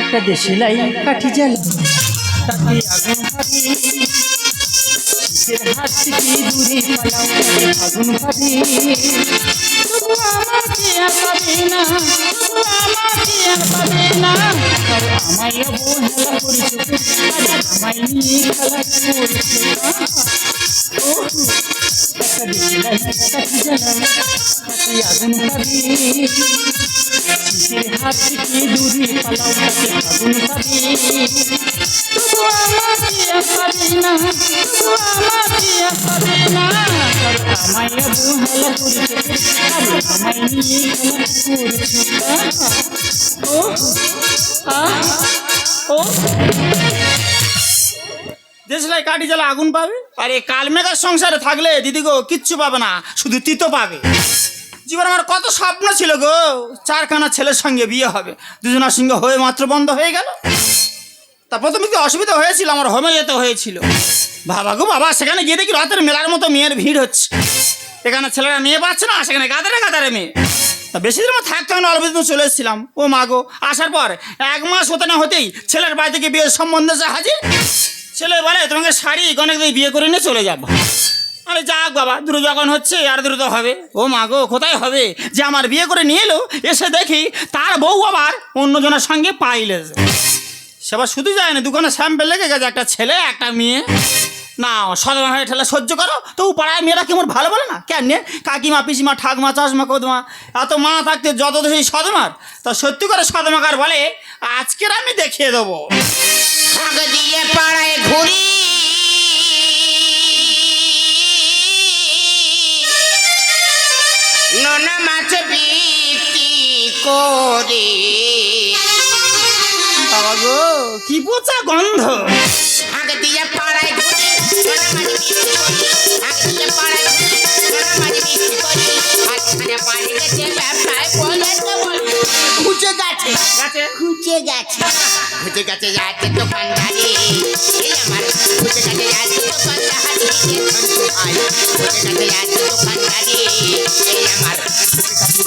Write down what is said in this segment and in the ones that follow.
একটা দেশে লাই কাঠি জাল। তাতে আগুন ভাবি হাত থেকে দূরে আগুন ভাবি আমাকে আর পাবে না আমাকে আর পাবে না। আমায় অবহেলা করেছ আমায় নিয়ে খেলা করেছ? আগুন ভাবি শীতের হাত থেকে দূরে পালাও তাতে আগুন পাবে তবু আমাকে আর পাবে না তবু আমাকে আর পাবে না। আর আমায় অবহেলা করেছে আর আমায় নিয়ে খেলা করেছে। ও ও। দেশলাই কাঠি জ্বালা আগুন পাবে? আরে কালমেঘার সংসারে থাকলে দিদি গো কিচ্ছু পাবে না শুধু তিতো পাবে। জীবন আমার কত স্বপ্ন ছিল গো। চারখানা ছেলের সঙ্গে বিয়ে হবে, দুজনের সঙ্গে হয়ে মাত্র বন্ধ হয়ে গেল। তা প্রথমে কি অসুবিধা হয়েছিল? আমার হোমে যেতে হয়েছিল। বাবা গো, বাবা, সেখানে গিয়ে দেখি রাতের মেলার মতো মেয়ের ভিড় হচ্ছে। এখানে ছেলেরা মেয়ে পাচ্ছে না, সেখানে গাদারে গাদারে মেয়ে। তা বেশি দিন আমার থাকতে হয় না অল্প দিন চলে এসেছিলাম। ও মা গো, আসার পর এক মাস হতে না হতেই ছেলের বাড়ি থেকে বিয়ের সম্বন্ধে হাজির, ছেলে বলে, তোমাকে শাড়ি অনেক দিয়ে বিয়ে করে নিয়ে চলে যাব। আরে যাক বাবা, দ্রুত যখন হচ্ছে, আর দ্রুত হবে। ও মা গো, কোথায় হবে? যে আমার বিয়ে করে নিয়ে এলো, এসে দেখি তার বউ আবার অন্যজনের সঙ্গে পাইলে সেবার শুধু যায় না দোকানে স্যাম্পেল লেগে গেছে, একটা ছেলে, একটা মেয়ে। না, সদমা হয়ে ঠেলে সহ্য করো, তো পাড়ায় মেয়েরা কেমন ভালো বলে না? কেন নে? কাকিমা, পিসিমা, ঠাকমা, চাষমা, কদমা, এত মা থাকতে যত সেই সদমার? তা সত্যি করে সদমাকার বলে, আজকের আমি দেখিয়ে দেবো। দিয়ে পাড়ায় ঘুরি। করে। কি পচা গন্ধ। ফাঁক দিয়ে পাড়ায় ঘুরি নোনা মাছ বিক্রি করি ফাঁক দিয়ে পাড়ায় ঘুরি নোনা মাছ বিক্রি করি মাঝখানে পাড়ে গেছে ব্যবসায় বলেছে বলে। খুঁজে গেছে। খুঁজে গেছে। খুঁজে গেছে যাচ্ছে দোকানদারি। এই আমার খুঁজে গেছে খুঁজে গেছে দোকানদারি। এই আমার খুঁজে গেছে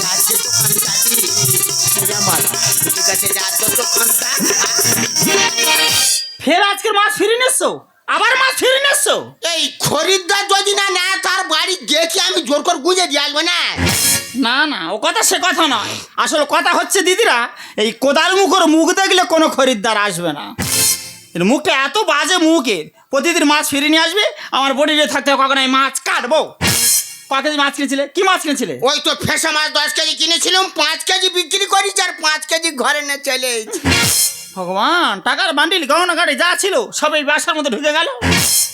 ফের আজকের মাছ ফিরে নেছো আবার মাছ ফিরে নেছো এই খরিদ্দার যদি না নেয় তার বাড়ি দেখি আমি জোর করে গুঁজে দিয়ে আসব না? না না ও কথা সে কথা নয়। আসলে কথা হচ্ছে দিদিরা এই কোদাল মুখর মুখ দেখলে কোনো খরিদ্দার আসবে না। এর মুখটা এত বাজে মুখের। প্রতিদিন মাছ ফিরে নিয়ে আসবে আমার বডিতে থাকতে কখন আমি মাছ কাটবো। ক কেজি মাছ কিনেছিলে? কি মাছ কিনেছিলে? ওই তো ফেসা মাছ দশ কেজি কিনেছিলাম পাঁচ কেজি বিক্রি করি আর পাঁচ কেজি ঘরে নিয়ে চলে এসেছি। ভগবান টাকার বান্ডিল গহনা গাড়ি যা ছিল সব এই ব্যবসার মধ্যে ঢুকে গেল।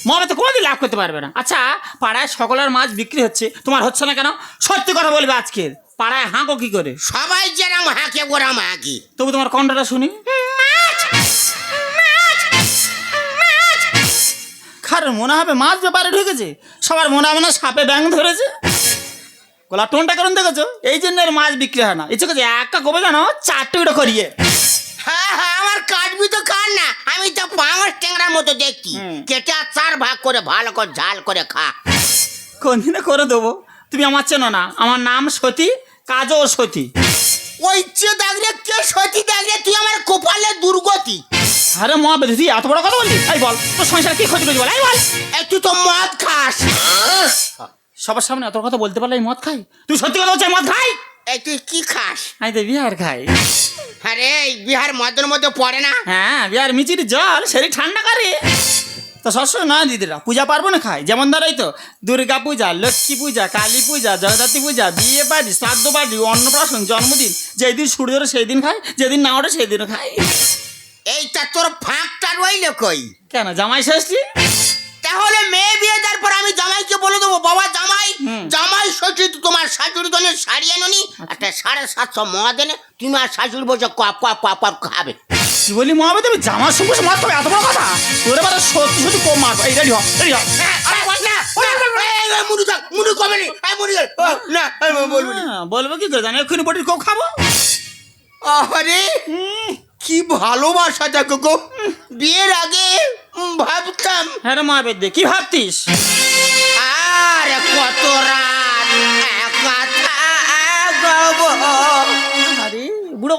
মমে তো কোনোদিন লাভ করতে পারবে না। আচ্ছা পাড়ায় সকলের মাছ বিক্রি হচ্ছে তোমার হচ্ছে না কেন? সত্যি কথা বলবে আজকের। পাড়ায় হাঁকো কি করে? সবাই যেরাম হাঁকে ওরাম হাঁকি। তবু তোমার কণ্ঠটা শুনি। কারণ মনে হবে মাছ ব্যাপারে ঢুকেছে। সবার মনে হবে না সাপে ব্যাং ধরেছে। গোলা টোনটা কারণ দেখেছ? এই জন্য মাছ বিক্রি হয় না। ইচ্ছে করছে একটা কবে জানো? চারটে করিয়ে। হ্যাঁ হ্যাঁ আমার কাটবি তো কাট না? আমি তো পাঙাশ ট্যাংরার মতো দেখছি। কেটে আর চার ভাগ করে ভালো করে ঝাল করে খা। কোন দিনে করে দেবো? তুমি আমার চেনো না। আমার নাম সতী কাজও সতী। ওই যে দেখলে কে সতী দেখলে তুই আমার কপালে দুর্গতি। আরে মা বেঁধে এত বড় কথা বললি? এই বল তোর সংসার কি ক্ষতি করছি বল? এই বল। তুই তো মদ খাস। সবার সামনে এত কথা বলতে পারলে আমি মদ খাই? তুই সত্যি কথা বলছিস মদ খাই? এই তুই কি খাস? আমি তো বিহার খাই। আরে এই বিহার মদের মধ্যে পড়ে না? হ্যাঁ বিহার মিচির জল শরীর ঠান্ডা করে। তো সবসময় নয় দিদিরা পূজা পার্বণে খায় যেমন ধরাই তো দুর্গা পূজা লক্ষ্মী পূজা কালী পূজা জগদ্ধাত্রী পূজা বিয়ে বাড়ি শ্রাদ্ধ বাড়ি অন্নপ্রাশন জন্মদিন যেই দিন সূর্য ওঠে সেই দিন খায় যেদিন না ওঠে সেই দিনও খায় এইটা তোর ফাঁকটা রইল কই? কেন জামাই ষষ্ঠী? তাহলে মেয়ে বিয়ে দেওয়ার পর আমি জামাইকে বলে দেবো বাবা জামাই জামাই শ্বশুর তোমার শাশুড়ি জন্য শাড়ি এনোনি একটা সাড়ে সাতশো মদ এনে তুমি আর শাশুড়ি বসে কপ কপ কপ কপ খাবে। কি বলি মহাবেদ আমি জামার সঙ্গে মার তবে এত বড় কথা? তোর এবার সত্যি সত্যি কম মারবো এই রেডি হ রেডি হ। না, আমি বলব না। হ্যাঁ, বলব কি করে জানি এক্ষুনি বটির কোক খাব? আরে কি ভালোবাসা দেখো গো। বিয়ের আগে ভাবতাম। হ্যাঁ রে মহাবেদ কি ভাবতিস? আর কত রাত একা থাকব। আরে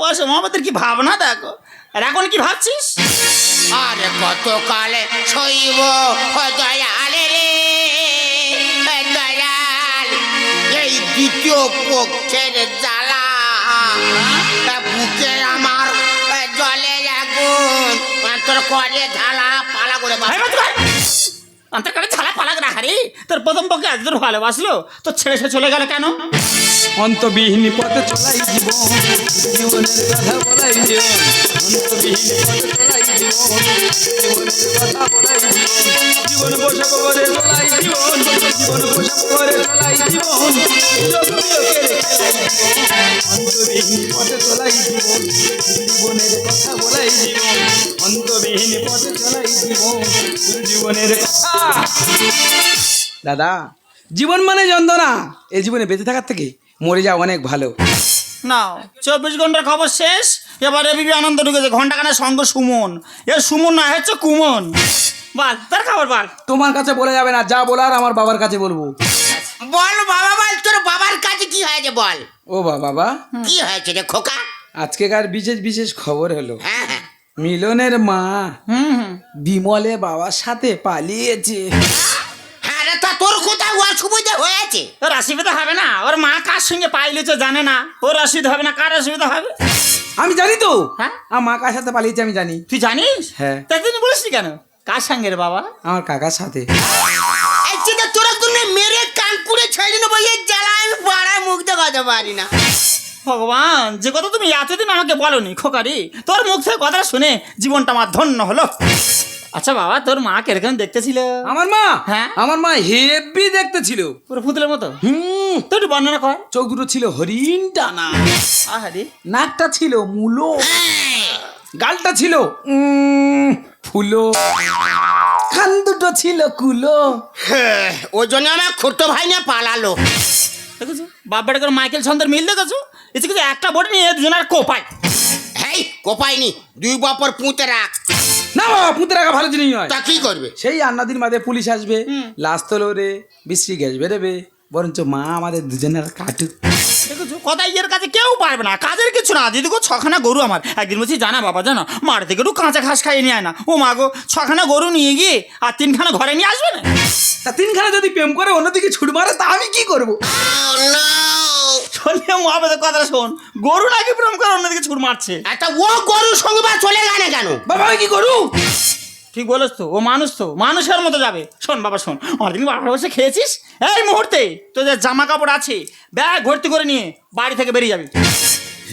বসে মহাবতের কি ভাবনা দেখো? আর এখন কি ভাবছিস? আরে কত কালে শৈব দয়ালে রে? দয়াল এই দ্বিতীয় পক্ষের জ্বালা বুকে আমার জলে আগুন তোর করে ঢালা করে। ছালা অন্তর কাছে ঝালা পালাক না হারি। তোর প্রথম পক্ষে এত দূর ভালোবাসলো তো ছেড়ে সে চলে গেল কেন? অন্তবিহীন পথে চলাই জীবন জীবনের কথা বলাই জীবন। অন্তবিহীন পথে চলাই জীবন জীবনের কথা বলাই দাদা, জীবন মানে যন্ত্রণা। এই জীবনে বেঁচে থাকার থেকে মরে যাওয়া অনেক ভালো। না চব্বিশ ঘণ্টার খবর শেষ। এবারে বিবি আনন্দ ঢুকেছে। ঘণ্টা কানের সঙ্গ সুমন। এ সুমন না হচ্ছে কুমন। বল তার খবর বল। তোমার কাছে বলে যাবে না যা বলার আমার বাবার কাছে বলব। বল বাবা বল তোর বাবার কাছে কি হয়েছে বল? ও বা বাবা। কি হয়েছে রে খোকা? আজকেকার বিশেষ বিশেষ খবর হলো। হ্যাঁ হ্যাঁ। মিলনের মা বিমলে বাবার সাথে পালিয়েছে। হ্যাঁ রে তা তোর কোথায় অসুবিধা হয়েছে? ওর অসুবিধা হবে না ওর মা কার সঙ্গে পাইলেছে জানে না ওর অসুবিধা হবে না কার অসুবিধা হবে? আমি জানি তো। হ্যাঁ? আমার মা কার সাথে পালিয়েছে আমি জানি। তুই জানিস? হ্যাঁ। তা তুই বলিস কেন? কার সঙ্গে রে বাবা? আমার কাকার সাথে। এই চিন্তা তোরা তুলে মেরে কানপুরে ছেড়ে নেব এই জ্বালা আমি পাড়ায় মুখ দেখাতে পারি না। ভগবান যে কথা তুমি এতদিন আমাকে বলনি খোকারি তোর মুখ থেকে কথাটা শুনে জীবনটা আমার ধন্য হলো। আচ্ছা বাবা তোর মা কীরকম দেখতেছিল? আমার মা? হ্যাঁ? আমার মা হেভি দেখতে ছিল পুরো পুতুলের মতো? হুম। তুই একটু বর্ণনা কর। চোখ দুটো ছিল হরিণ টানা আহারে। নাকটা ছিল মূলো। গালটা ছিল উম, ফুলো কান দুটো ছিল কুলো। হ্যাঁ, ওই জন্য আমার খুঁড়তো ভাই না পালালো। দেখেছ? বাপবাটা করে মাইকেল ছন্দের মিল দেখেছ? এসে কিছু একটা বোর্ড নিয়ে দুজনের কোপায়। হেই কোপাইনি দুই বাপর পুঁতে রাখ। না বাবা পুঁতে রাখা ভালো জিনিস নয়। তা কি করবে? সেই আন্নাদিন বাদে পুলিশ আসবে লাশ তোলরে বিশ্রী গ্যাস বেরোবে বরঞ্চ মা আমাদের দুজনের কাটুক। দেখেছ কথা ইয়ের কাছে কেউ পারবে না কাজের কিছু না। দিদি গো ছখানা গরু আমার। একদিন বলছি জানা বাবা জানো মাঠ থেকে একটু কাঁচা ঘাস খাইয়ে নিয়ে আয় না। ও মা গো ছখানা গরু নিয়ে গিয়ে আর তিনখানা ঘরে নিয়ে আসবে না? তা তিনখানা যদি প্রেম করে অন্যদিকে ছুট মারে তা আমি কি করব? শুনলে মহাবেদের কথা শোন। গরু নাকি প্রেম করে অন্যদিকে ছুট মারছে? একটা ও গরুর সঙ্গে চলে গেলে কেন? বাবা আমি কি করু ঠিক বলেছ তো? ও মানুষ তো। মানুষের মতো যাবে। শোন বাবা শোন। অনেকদিন বাবার বসে খেয়েছিস? এই মুহূর্তে তোদের জামা কাপড় আছে ব্যাগ ভর্তি করে নিয়ে বাড়ি থেকে বেরিয়ে যাবি।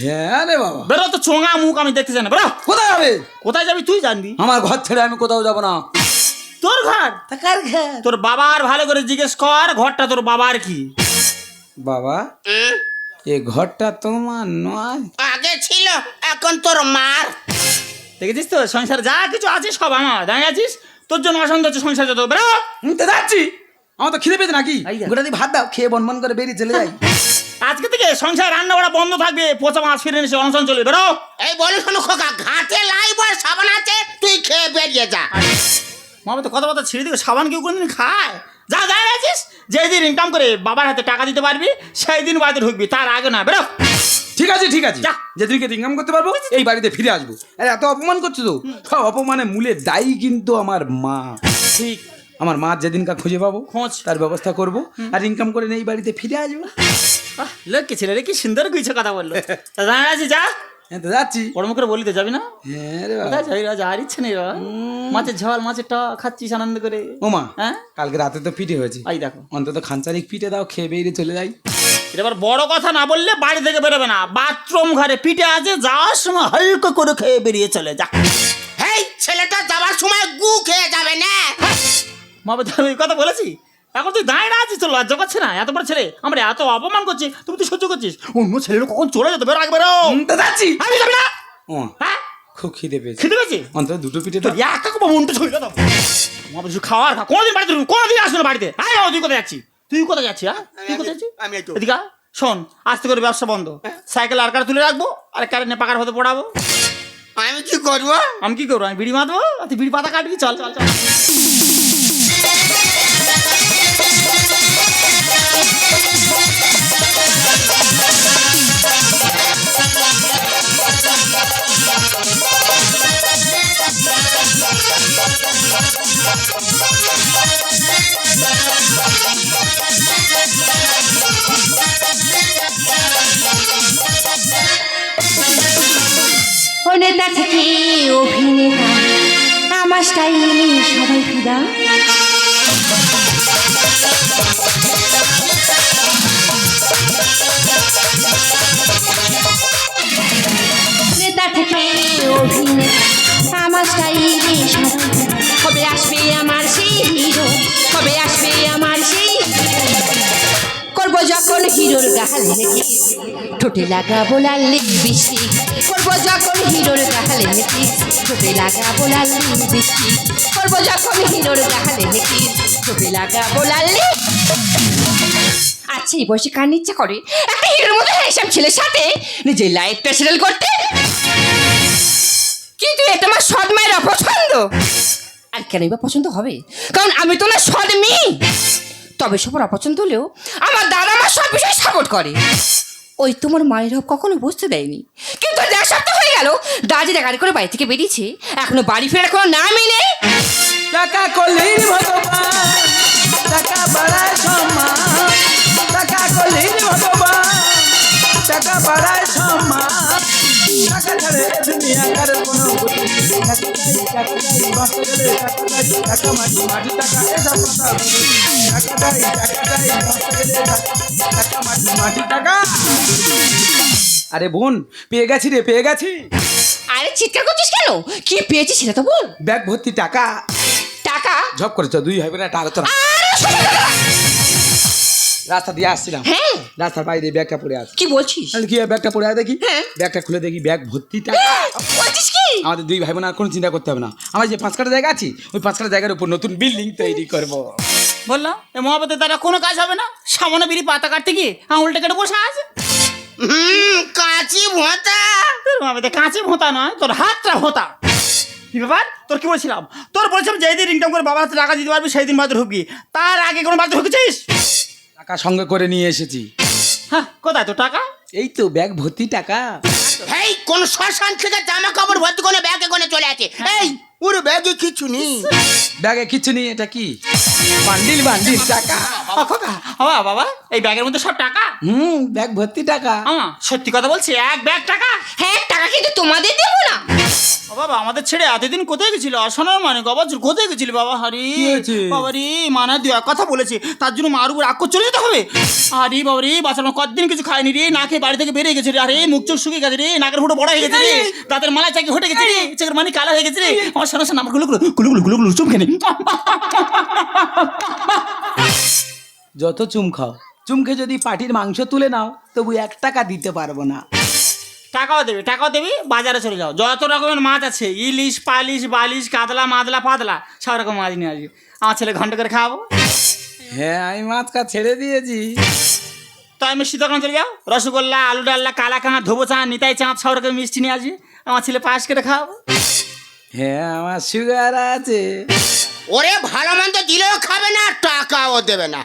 হ্যাঁ রে বাবা। বেরো তো চোঙা মুখ আমি দেখতে চাই না। বেরো। কোথায় যাবে? কোথায় যাবি তুই জানবি? আমার ঘর ছেড়ে আমি কোথাও যাব না। তোর ঘর? কার ঘর? তোর বাবার ভালো করে জিজ্ঞেস কর ঘরটা তোর বাবার কি? বাবা এ ঘরটা তোমার নয়। আগে ছিল এখন তোর মার। দেখেছিস তো? সংসার যা কিছু আছে সব আমার। দাঁড়িয়ে আছিস? তোর জন্য অশান্ত হচ্ছে সংসার যত। বেরো! হুম, তো যাচ্ছি। আমার তো খিদে পেয়েছে নাকি? গোটা দিয়ে ভাত দাও খেয়ে বন বন করে বেরিয়ে চলে যাই। আজকে থেকে সংসার রান্না করা বন্ধ থাকবে। পচা মাছ ফিরে এসে অনশন চলে বেরো! এই বলে শোনো খোকা ঘাটে লাইব আর সাবান আছে তুই খেয়ে বেরিয়ে যা। মামা তো কথা কথা ছেড়ে দিকে সাবান কেউ কোনদিন খায়? যা দাঁড়িয়ে আছিস? যেদিন ইনকাম করে বাবার হাতে টাকা দিতে পারবি সেই দিন বাড়িতে ঢুকবি। তার আগে না বেরো! ঠিক আছে ঠিক আছে। যা। যেদিনকে ইনকাম করতে পারব এই বাড়িতে ফিরে আসব। আরে এত অপমান করছ তো? সব অপমানে মূলে দায়ী কিন্তু আমার মা। ঠিক। আমার মা যেদিনকা খুঁজে পাবো খোঁজ। তার ব্যবস্থা করব। আর ইনকাম করে এই বাড়িতে ফিরে আসব। লোককে ছেলে রে কি সুন্দর গুইছে কথা বলল? তা দাঁড়িয়ে আছিস যা। হ্যাঁ তো যাচ্ছি। বড় করে বলিতে যাবি না? হ্যাঁ রে। কোথায় যাবি রাজা আর ইচ্ছে নেই বাবা। মাছের ঝাল মাছের টা খাচ্ছিস আনন্দ করে। ও মা হ্যাঁ? কালকে রাতে তো পিঠে হয়েছে। আই দেখো। অন্তত খানচারিক পিঠে দাও খেয়ে বেরিয়ে চলে যাই। এটা আবার বড় কথা না বললে বাড়ি থেকে বেরোবে না। বাথরুম ঘরে পিঠে আছে যাওয়ার সময় হালকা করে খেয়ে বেরিয়ে চলে যা। হেই ছেলেটা যাওয়ার সময় গু খেয়ে যাবে না। মা বাবা, আমি এই কথা বলেছি? এখন তুই দাঁড়িয়ে আছিস তো লজ্জা পাচ্ছে না? এত বড় ছেলে আমরা এত অপমান করছি তুমি তুই সহ্য করছিস। অন্য ছেলেরা কখন চলে যেত বেরো আগে বেরো। তো যাচ্ছি। আমি যাবি না? হ্যাঁ? খুব খিদে পেয়েছে। খেতে পেয়েছি? অন্তত দুটো পিঠে তো একা মনটা ছড়িয়ে দাও মা কিছু খাওয়ার কোনোদিন বাড়িতে কোনোদিন আসবে না বাড়িতে। আয় তুই কোথায় যাচ্ছি তুই কোথায় যাচ্ছি হ্যাঁ? তুই কোথায় যাচ্ছি আমি এই তো। এদিকে আয়। শোন আস্তে করে ব্যবসা বন্ধ। সাইকেল আর কার তুলে রাখব আর কারেন্টে পাকার হতে পড়াবো। আমি কি করব? আমি কি করব? আমি বিড়ি মাতবো আর তুই বিড়ি পাতা কাটবি? চল চল চল। ফিদা নেতা থেকে অভিনেতা ঠোঁটে লাগাবো লাল লিপস্টিক করব যখন হিরোর গালে ঠোঁটে লাগাবো লাল যখন হিরোর ঠোঁটে আচ্ছা এই বয়সে কার ইচ্ছা করে? একটা হিরোর মতো হ্যান্ডসাম ছেলের সাথে নিজের লাইফটা সেটেল করতে। কিন্তু এটা আমার সৎ মায়ের অপছন্দ? আর কেনই বা পছন্দ হবে? কারণ আমি তো না সৎ মেয়ে। তবে সবার অপছন্দ হলেও আমার দাদা আমার সব বিষয়ে সাপোর্ট করে। ওই তোমার মায়ের হব কখনো বুঝতে দেয়নি। কিন্তু এক সপ্তাহ হয়ে গেল দাদিরা গাড়ি করে বাড়ি থেকে বেরিয়েছে। এখনও বাড়ি ফেরার কোনো নামই নেই। টাকা ভগবান, টাকা বাড়ায় সম্মান। টাকা ভগবান, টাকা বাড়ায় সম্মান। টাকা ছাড়ে কোনো আরে বোন পেয়ে গেছি রে পেয়ে গেছি। আরে চিৎকার করছিস কেন? কি পেয়েছিস সেটা তো বল। ব্যাগ ভর্তি টাকা। টাকা? ঝপ করেছ দুই ভাই বোনের টাকা তো না না, না, না। রাস্তা দিয়ে আসছিলাম। হ্যাঁ। রাস্তার বাইরে ব্যাগটা পড়ে আছে। কি বলছিস? কি ব্যাগটা পড়ে আছে দেখি? হ্যাঁ। ব্যাগটা খুলে দেখি ব্যাগ ভর্তি টাকা। বলছিস কি আমাদের দুই ভাই বোন আর কোনো চিন্তা করতে হবে না। আমার যে পাঁচ কাটা জায়গা আছে ওই পাঁচ কাটা জায়গার উপর নতুন বিল্ডিং তৈরি করব। বললাম এ মহাপতের দ্বারা কোনো কাজ হবে না। সামনে বিড়ি পাতা কাটতে গিয়ে আঙুলটা কেটে বসে আছে। হুম কাঁচি ভোঁতা। তোর মহাপতে কাঁচি ভোঁতা নয় তোর হাতটা ভোঁতা। কি ব্যাপার? তোর কি বলছিলাম? তোর বলছিলাম যেই দিন ইনকাম করে বাবার হাতে টাকা দিতে পারবি সেই দিন বাজার ঢুকবি। তার আগে কোনো বাজার ঢুকেছিস? টাকা সঙ্গে করে নিয়ে এসেছি। হ্যাঁ কোথায় তো টাকা? এই তো ব্যাগ ভর্তি টাকা। এই কোন শ্মশান থেকে জামা কাপড় ভর্তি করে ব্যাগে করে চলে আছে এই ওর ব্যাগে কিছু নেই। ব্যাগে কিছু নেই এটা কি? বান্ডিল বান্ডিল টাকা। খোকা ও বাবা এই ব্যাগের মধ্যে সব টাকা? হুম ব্যাগ ভর্তি টাকা। আমা সত্যি কথা বলছি এক ব্যাগ টাকা? হ্যাঁ টাকা কিন্তু তোমাদের দেবো না। ও বাবা আমাদের ছেড়ে এতদিন কোথায় গেছিল? অসনার মানে বাবা কোথায় গেছিলি বাবা? হারি? বাবা রে মানা দু এক কথা বলেছে তার জন্য মার উপর রাগ করে চলে যেতে হবে আরে বাবা রে বাচ্চারা কতদিন কিছু খায়নি রে না খেয়ে বাড়ি থেকে বেরিয়ে গেছে রে আরে মুখ চোখ শুকিয়ে গেছে রে নাকের ফুটো বড় হয়ে গেছে রে দাঁতের মালা চাকি হটে গেছে রে চোখের মানে কালো হয়ে গেছে রে আমার শোনা শোনা আমারগুলো গুলো গুলো গুলো গুলো গুলো চুপ খেনে যত চুম খাও। চুমকে যদি পাটির মাংস তুলে নাও তবু এক টাকা দিতে পারব না। টাকাও দেবে টাকাও দেবে বাজারে চলে যাও। যত রকমের মাছ আছে ইলিশ পালিশ বালিশ কাতলা মাদলা পাতলা সব রকম মাছ নিয়ে আসবে। আমার ছেলে ঘণ্টা করে খাওয়াবো। হ্যাঁ আমি মাছ কা ছেড়ে দিয়েছি। তো আমি সীতাকান চলে যাও। রসগোল্লা আলু ডাল্লা কালা কাঁচা ধোবো চা নিতাই চাঁদ সব রকম মিষ্টি নিয়ে আসবে। আমার ছেলে পাশ করে খাওয়াবো। হ্যাঁ আমার সুগার আছে। ওরে ভালো মন্দ দিলেও খাবে না টাকাও দেবে না।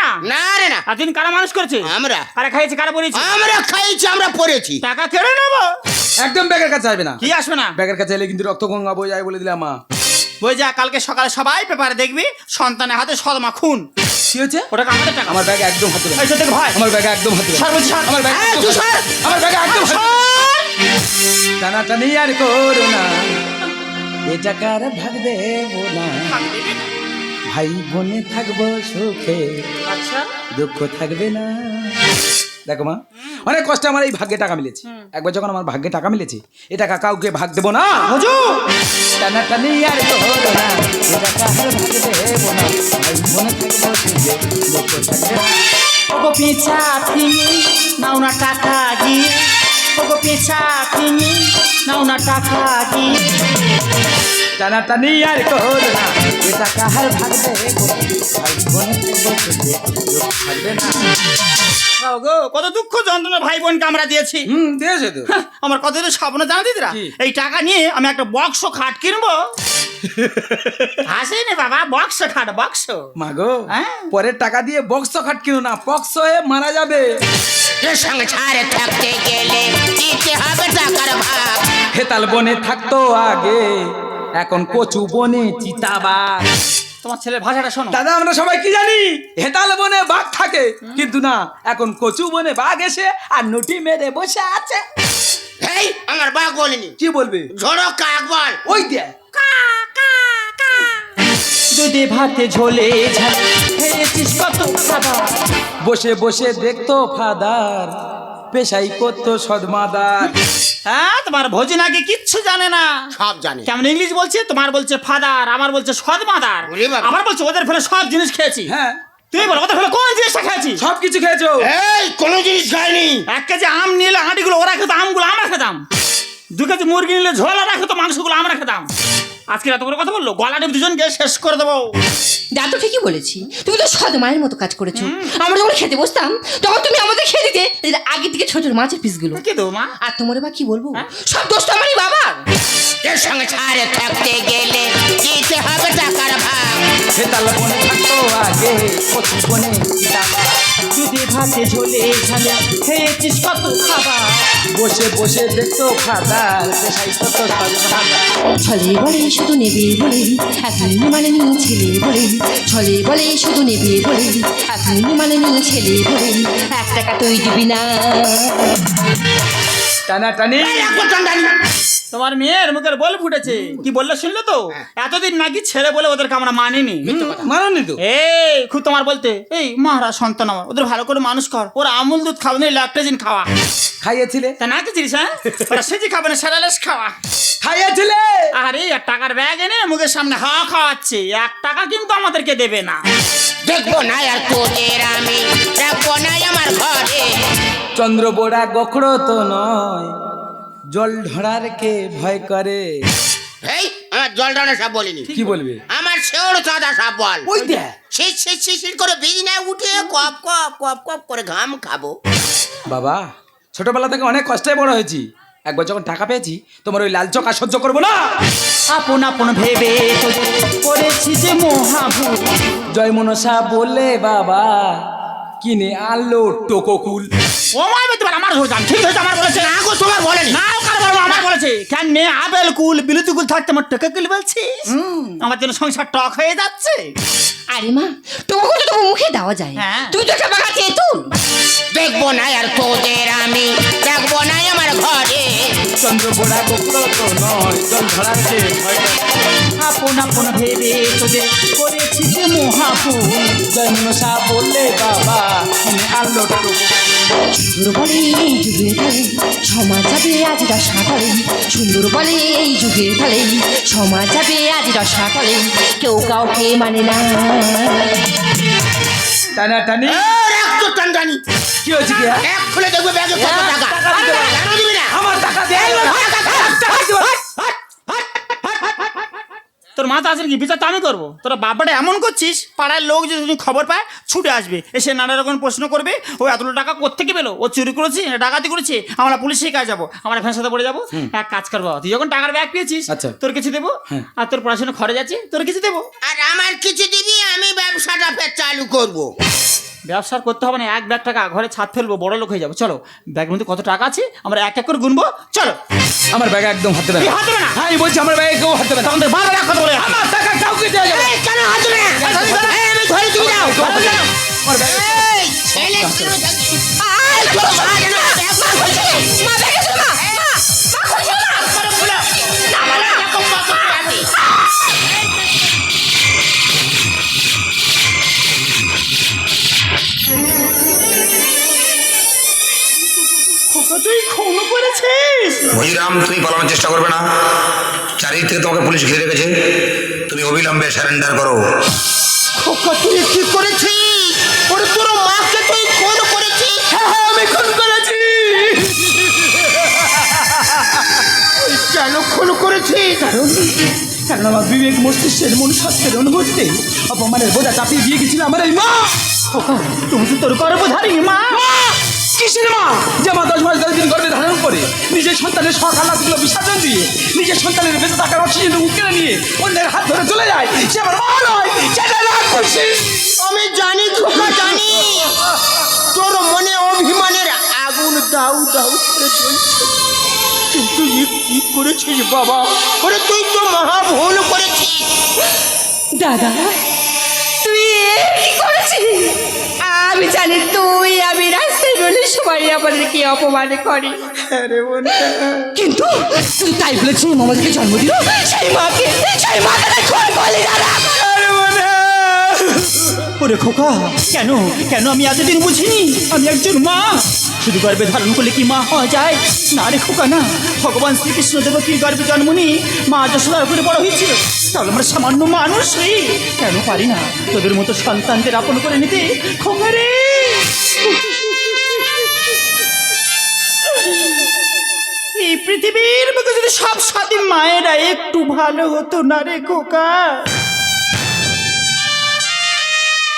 টাকা দেবে না? না রে না। আর দিন কারা মানুষ করেছে? আমরা। কারা খাইয়েছে কারা পড়েছে? আমরা খাইছি আমরা পড়েছি। টাকা কেড়ে নেব। একদম ব্যাগের কাছে আসবে না। কি আসবে না? ব্যাগের কাছে এলে কিন্তু রক্ত গঙ্গা বই যায় বলে দিলাম মা। বই যা কালকে সকালে সবাই পেপারে দেখবি সন্তানের হাতে সদমা খুন। কি হয়েছে? ওটা আমাদের টাকা? আমার ব্যাগে একদম হাতে এই সত্যি ভাই। আমার ব্যাগে একদম হাতে সর বলছি, আমার ব্যাগে একদম হাতে- সর। আমার ব্যাগে একদম হাতে টানা টানি আর করো না। এ টাকার ভাগ দেবো না। ভাই বোনে থাকব সুখে। আচ্ছা। দুঃখ থাকবে না। দেখো মা অনেক কষ্টে আমার এই ভাগ্যে টাকা মিলেছে। একবার যখন আমার ভাগ্যে টাকা মিলেছে এ টাকা কাউকে ভাগ দেবো না। টানা টানি আর করো না। এ টাকা আর ভাগ দেবো না। ভাই বোনে থাকব সুখে দুঃখ থাকবে না। ওগো পেঁচা ফিঙে নাও না টাকা দিয়ে। ওগো পেঁচা ফিঙে নাও না টাকা দিয়ে। টানা টানি আর করো না এ টাকা আর ভাগ দেবো না ভাই বোনে থাকব কত দুঃখ যন্ত্রণা ভাই বোনকে আমরা দিয়েছি হুম দিয়েছে তো হ্যাঁ, আমার কত স্বপ্ন জানা দিদিরা এই টাকা নিয়ে আমি একটা বক্স খাট কিনবো হাসি নে বাবা বক্স খাট বক্স মাগো হ্যাঁ? পরের টাকা দিয়ে বক্স খাট কিনো না বক্স হয়ে মারা যাবে সংসারে থাকতে গেলে হবে টাকার ভাগ হেতাল বনে থাকতো আগে এখন কচু বনে চিতাবাঘ তোমার ছেলের ভাষাটা শোনো। দাদা আমরা সবাই কি জানি? হেতাল বনে বাঘ থাকে। কিন্তু না এখন কচু বনে বাঘ এসে আর নটি মেরে বসে আছে। এই আমার বাঘ বলেনি। কি বলবে? ঝড়ো কাক বল ওই দেখ। দুধে ভাতে ঝোলে ঝাল খেয়েছিস কত খাবার? বসে বসে দেখতো ফাদার পেশাই করতো সদমাদার। হ্যাঁ তোমার ভোজন আগে কিচ্ছু জানে না। সব জানি। কেমন ইংলিশ বলছে? তোমার বলছে ফাদার আমার বলছে সদ মাদার ওরে বাবা। আমার বলছে ওদের ফেলে সব জিনিস খেয়েছি। হ্যাঁ। তুই বলো ওদের ফেলে কোন জিনিসটা খেয়েছি? সব কিছু খেয়েছো। এই কোনো জিনিস খায়নি এক কেজি আম নিলে হাঁটিগুলো ওরা খেতাম আমগুলো আমরা খেতাম। দু কেজি মুরগি নিলে ঝোল ওরা খেতো মাংসগুলো আমরা খেতাম। আজকে এত করে কথা বলল? গলা টিপ দুজনকে শেষ করে দেবো। দা তো ঠিকই বলেছি। তুমি তো সদ মায়ের মতো কাজ করেছ। আমরা যখন খেতে বসতাম তখন তুমি আমাদের খেয়ে দিতে। এই যে আগের দিকে ছোট ছোট মাছের পিসগুলো কি দেবো মা? আর তোমার বা কি বলব? সব দোষ তো আমারই বাবার। এর সঙ্গে ছাড়ে থাকতে গেলে দিতে হবে টাকার ভাগ। হেতাল বনে থাকতো আগে কচু বনে সীতামা। দুধে ভাতে ঝোলে ঝাল খেয়েছিস কত খাবার? বসে বসে দেখতো পেশাই ছলে বলে শুধু নেবে বলে এতদিন মানে নি ছেলে বলে। ছলে বলে শুধু নেবে বলে এতদিন মানে নি ছেলে বলে। এক টাকা তুই দিবি না। টানা টানি। তোমার মেয়ের মুখের বল ফুটেছে। কি বললে শুনলে তো? এতদিন নাকি ছেলে বলে ওদেরকে আমরা মানিনি। মাননি তো। এই খুব তোমার বলতে। এই মহারাজ সন্তান আমার। ওদের ভালো করে মানুষ কর। ওরা আমুল দুধ খাবে না ল্যাকটেজিন খাওয়া। খাইয়েছিলে? তা না কি হ্যাঁ? ওরা সেজি খাবে না স্যারালেস খাওয়া। খাইয়েছিলে? আরে এক টাকার ব্যাগ এনে মুখের সামনে হাওয়া খাওয়াচ্ছে। এক টাকা কিন্তু আমাদেরকে দেবে না। দেখব না আর তোদের আমি। রাখব না আমার ঘরে। চন্দ্র বোড়া গোখরো তো নয়। জল ঢড়ার কে ভয় করে? এই আমার জল ডানা সব বলিনি। কি বলবে? আমার শেওড় চাঁদা সব বল। ওই দেখ। শীত শীত শিশির করে বিছনায় উঠে কপ কপ কপ কপ করে ঘাম খাব। বাবা ছোটবেলা থেকে অনেক কষ্টে বড় হয়েছি। একবার যখন টাকা পেয়েছি তোমার ওই লাল চকা সহ্য করব না। আপন আপন ভেবে করেছি যে মহাভূত। জয় মনসা বললে বাবা কিনে আনলো টোকোকুল ও মা পারে আমার ঠিক হয়েছে আমার বলেছে। না গো তোমার বলেনি। না ও কার বলব আমার বলেছে। কেন কুল বিলুতি কুল থাকতে আমার টাকা কুল বলছিস? আমার জন্য সংসার টক হয়ে যাচ্ছে। আরে মা তোমাকে তো তবু মুখে দেওয়া যায়। হ্যাঁ। তুমি তো একটা বাঘা তেঁতুল। দেখব না আর তোদের আমি রাখব না আমার ঘরে। চন্দ্র বোড়া গোখরো তো নয় আপন আপন ভেবে তোদের করেছি যে মহাভূত জয় মনসা বললে বাবা আনলো টোকোকুল সুন্দর বলে এই যুগের ঢালে সমাজ যাবে আজ রসাতলে সুন্দর বলে এই যুগের ঢালে সমাজ যাবে আজ রসাতলে কেউ কাউকে মানে না। টানা টানি কি হয়েছে কি? হ্যাঁ? এক খুলে দেখবে ব্যাগে কত টাকা। আমার টাকা মাথা আছে কি? বিচার তো আমি করব। তোরা বাবাটা এমন করছিস পাড়ার লোক যদি তুমি খবর পায় ছুটে আসবে। এসে নানা রকম প্রশ্ন করবে ও এতগুলো টাকা কোথেকে পেল? ও চুরি করেছি না ডাকাতি করেছে? আমরা পুলিশে কাজ যাব আমরা ফ্যান সাথে পড়ে যাব। এক কাজ করব তুই যখন টাকার ব্যাগ পেয়েছিস আচ্ছা। তোর কিছু দেবো? হ্যাঁ। আর তোর পড়াশোনা খরচ আছে তোর কিছু দেবো? আর আমার কিছু দিবি আমি ব্যবসাটা চালু করব। ব্যবসা আর করতে হবে না এক ব্যাগ টাকা ঘরে ছাদ ফেলব বড় লোক হয়ে যাব চলো ব্যাগের মধ্যে কত টাকা আছে আমরা এক এক করে গুনবো চলো আমার ব্যাগ একদম হাতে না হাতে না হ্যাঁ আমি বলছি আমার ব্যাগে কেউ হাতে দেবে না আমাদের বারবার এক কথা বলে আমার টাকা কাউকে দেওয়া যাবে এই, কেন হাতে না এই, আমি ধরে তুমি যাও আমার ব্যাগে ছেলে ভজিরাম তুমি পালানোর চেষ্টা করবে না। চারিদিক থেকে তোমাকে পুলিশ ঘিরে রেখেছে। তুমি অবিলম্বে স্যারেন্ডার করো। তুই কি করেছিস? ওরে তোর মাকে তুই খুন করেছিস? হ্যাঁ হ্যাঁ আমি খুন করেছি। ওই কেন খুন করেছিস? কারণ আমার বিবেক মস্তিষ্কের অনুভূতিতে অপমানের বোঝা চাপিয়ে দিয়ে গেছিল আমার এই মা। খোকা, তুমি তো তোর গর্ভধারিণী মা! কিসের মা যে মা দশ মাস দশ দিন গর্ভে ধারণ করে নিজের সন্তানের সকালাগুলো বিসর্জন দিয়ে নিজের সন্তানের বেঁচে থাকার অক্সিজেন কেড়ে নিয়ে অন্যের হাত ধরে চলে যায়। সে আমার মা নয় সেটা না খুশি আমি জানি খোকা জানি। তোর মনে অভিমানের আগুন দাউ দাউ করে জ্বলছে। কিন্তু কি করেছিস বাবা? ওরে তুই তো মহা ভুল করেছিস। দাদা তুই কি করেছি আমি জানি তুই আমি রাস্তায় বলে সবাই আমাদেরকে অপমান করে। আরে কিন্তু তুই তাই বলেছি আমাদেরকে জন্ম দিল? সেই মাকে সেই মাকে ওরে খোকা কেন কেন আমি এতদিন বুঝিনি? আমি একজন মা। শুধু গর্ভে ধারণ করলে কি মা হওয়া যায়? না রে খোকা না। ভগবান শ্রীকৃষ্ণ দেব কি গর্ভে জন্ম নিয়ে মা যশোদার করে বড় হয়েছিল। তাহলে আমরা সামান্য মানুষই কেন পারি না? তোদের মতো সন্তানদের আপন করে নিতে খোকা রে। এই পৃথিবীর বুকে যদি সব সাথী মায়েরা একটু ভালো হতো না রে খোকা?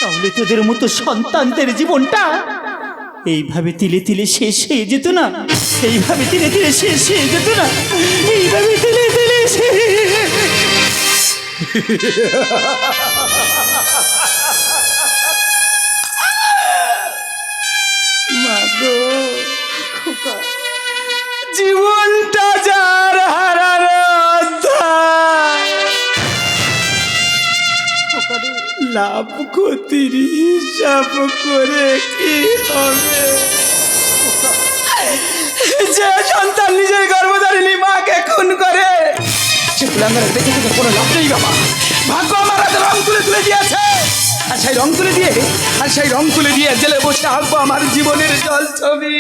তাহলে তোদের মতো সন্তানদের জীবনটা এইভাবে তিলে তিলে শেষ হয়ে যেত না। এইভাবে তিলে তিলে শেষ হয়ে যেত না। এইভাবে তিলে তিলে শেষ লাভ ক্ষতির হিসাব করে কি হবে? যে সন্তান নিজের গর্ভধারিণী মাকে খুন করে, সে কুলাঙ্গারের বেঁচে থেকে কোনো লাভ নেই বাবা। ভাগ্য আমার হাতে রং তুলে তুলে দিয়েছে। আর সেই রং তুলে দিয়ে, আর সেই রং তুলে দিয়ে জেলে বসে আঁকবো আমার জীবনের জল ছবি।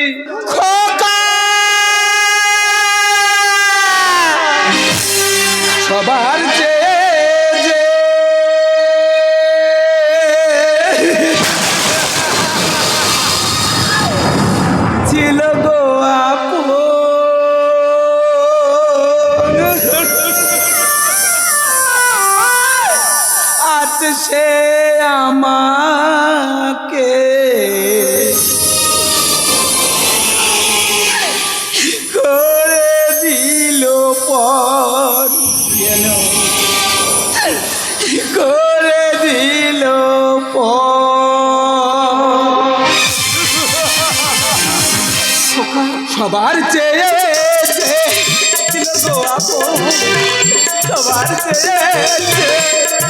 সবার সে আমাকে। করে দিল পর করে দিল সবার চেয়ে সবার চেয়ে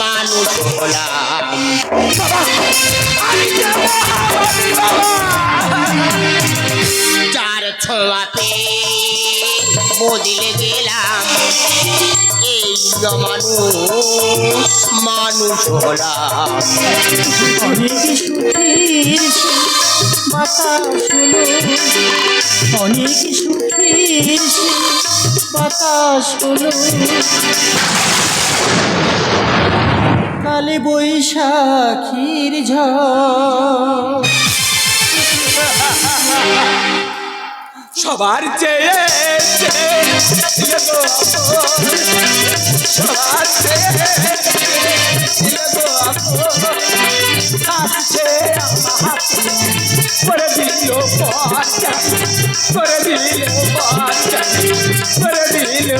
মানুষ হলাম চার ছোঁয়াতে বদলে গেলাম এই মানুষ মানুষ হলাম অনেক সুখের বাতাস হলো কালে বৈশাখীর ঝ সবার চেয়ে সবার করে দিল করে দিল করে দিল